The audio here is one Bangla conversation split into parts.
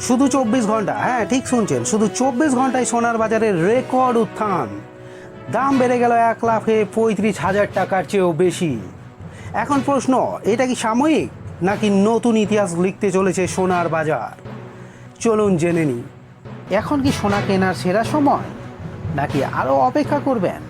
শুধু চব্বিশ ঘণ্টা। হ্যাঁ ঠিক শুনছেন। শুধু চব্বিশ ঘন্টায় সোনার বাজারে রেকর্ড উত্থান। দাম বেড়ে গেল এক লাখে পঁয়ত্রিশ হাজার টাকার চেয়েও বেশি। এখন প্রশ্ন, এটা কি সাময়িক নাকি নতুন ইতিহাস লিখতে চলেছে সোনার বাজার? চলুন জেনে নিই। এখন কি সোনা কেনার সেরা সময় নাকি আরও অপেক্ষা করবেন?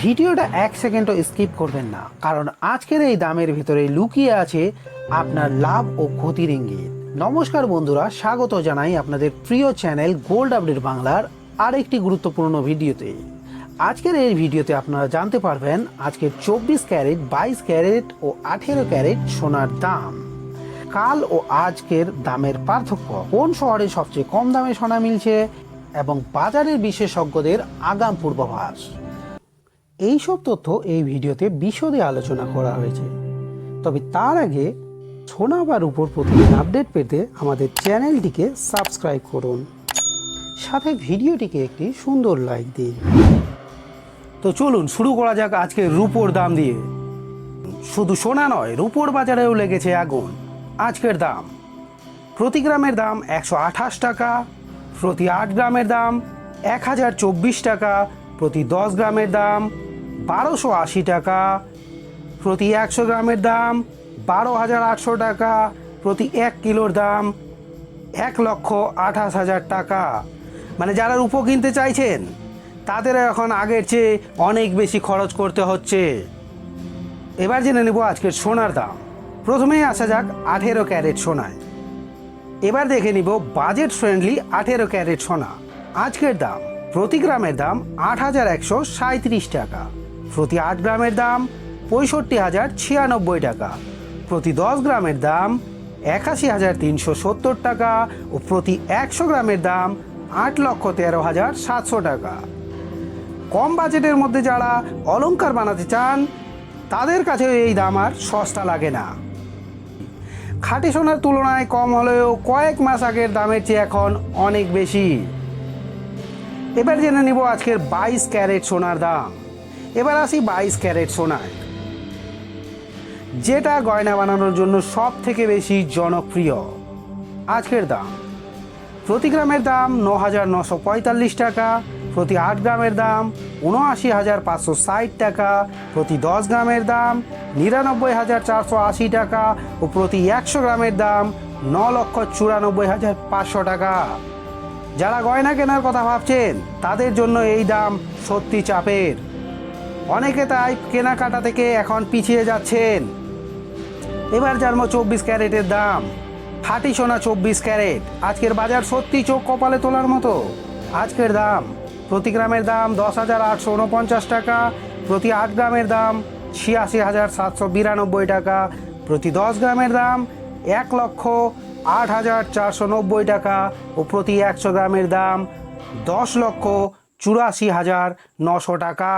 ভিডিওটা এক সেকেন্ডও স্কিপ করবেন না, কারণ আজকের এই দামের ভিতরে লুকিয়ে আছে আপনার লাভ ও ক্ষতির ইঙ্গিত। নমস্কার বন্ধুরা, স্বাগত জানাই আপনাদের প্রিয় চ্যানেল গোল্ড আপডেট বাংলার আরেকটি গুরুত্বপূর্ণ ভিডিওতে। আজকের এই ভিডিওতে আপনারা জানতে পারবেন আজকের চব্বিশ ক্যারেট, বাইশ ক্যারেট ও আঠেরো ক্যারেট সোনার দাম। কাল ও আজকের দামের পার্থক্য, কোন শহরে সবচেয়ে কম দামে সোনা মিলছে এবং বাজারের বিশেষজ্ঞদের আগাম পূর্বাভাস। এইসব তথ্য এই ভিডিওতে বিশদে আলোচনা করা হয়েছে। তবে তার আগে সোনা বা রূপোর প্রতিদিন আপডেট পেতে আমাদের চ্যানেলটিকে সাবস্ক্রাইব করুন। সাথে ভিডিওটিকে একটি সুন্দর লাইক দিন। তো চলুন, শুরু করা যাক আজকে রূপোর দাম দিয়ে। শুধু সোনা নয়, রূপোর বাজারেও লেগেছে আগুন। আজকের দাম, প্রতি গ্রামের দাম একশো আঠাশ টাকা, প্রতি আট গ্রামের দাম এক হাজার চব্বিশ টাকা, প্রতি দশ গ্রামের দাম বারোশো আশি টাকা, প্রতি একশো গ্রামের দাম বারো হাজার আটশো টাকা প্রতি এক কিলোর দাম এক লক্ষ আঠাশ হাজার টাকা। মানে যারা রূপো কিনতে চাইছেন, তাদের এখন আগের চেয়ে অনেক বেশি খরচ করতে হচ্ছে। এবার জেনে নেব আজকের সোনার দাম। প্রথমেই আসা যাক আঠেরো ক্যারেট সোনায়। এবার দেখে নিব বাজেট ফ্রেন্ডলি আঠেরো ক্যারেট সোনা। আজকের দাম, প্রতি গ্রামের দাম আট হাজার একশো সাঁত্রিশ টাকা। প্রতি আট গ্রামের দাম পঁয়ষট্টি হাজার ছিয়ানব্বই টাকা। প্রতি দশ গ্রামের দাম একাশি হাজার তিনশো সত্তর টাকা ও প্রতি একশো গ্রামের দাম আট লক্ষ তেরো হাজার সাতশো টাকা। কম বাজেটের মধ্যে যারা অলংকার বানাতে চান, তাদের কাছে এই দাম আর সস্তা লাগে না। খাঁটি সোনার তুলনায় কম হলেও কয়েক মাস আগের দামের চেয়ে এখন অনেক বেশি। এবার জেনে নিব আজকের বাইশ ক্যারেট সোনার দাম। এবার আসি বাইশ ক্যারেট সোনায়। যেটা গয়না বানানোর জন্য সব থেকে বেশি জনপ্রিয়। আজকের দাম। প্রতি গ্রামের দাম ন হাজার নশো পঁয়তাল্লিশ টাকা, প্রতি আট গ্রামের দাম উনআশি হাজার পাঁচশো ষাট টাকা, প্রতি দশ গ্রামের দাম নিরানব্বই হাজার চারশো আশি টাকা ও প্রতি একশো গ্রামের দাম ন লক্ষ চুরানব্বই হাজার পাঁচশো টাকা। যারা গয়না কেনার কথা ভাবছেন, তাদের জন্য এই দাম সত্যি চাপের। অনেকে তাই কেনাকাটা থেকে এখন পিছিয়ে যাচ্ছেন। এবার জানব চব্বিশ ক্যারেটের দাম। খাঁটি সোনা চব্বিশ ক্যারেট। আজকের বাজার সত্যি চোখ কপালে তোলার মতো। আজকের দাম, প্রতি গ্রামের দাম দশ হাজার আটশো উনপঞ্চাশ টাকা, প্রতি আট গ্রামের দাম ছিয়াশি হাজার সাতশো বিরানব্বই টাকা, প্রতি দশ গ্রামের দাম এক লক্ষ আট হাজার চারশো নব্বই টাকা ও প্রতি একশো গ্রামের দাম দশ লক্ষ চুরাশি হাজার নশো টাকা।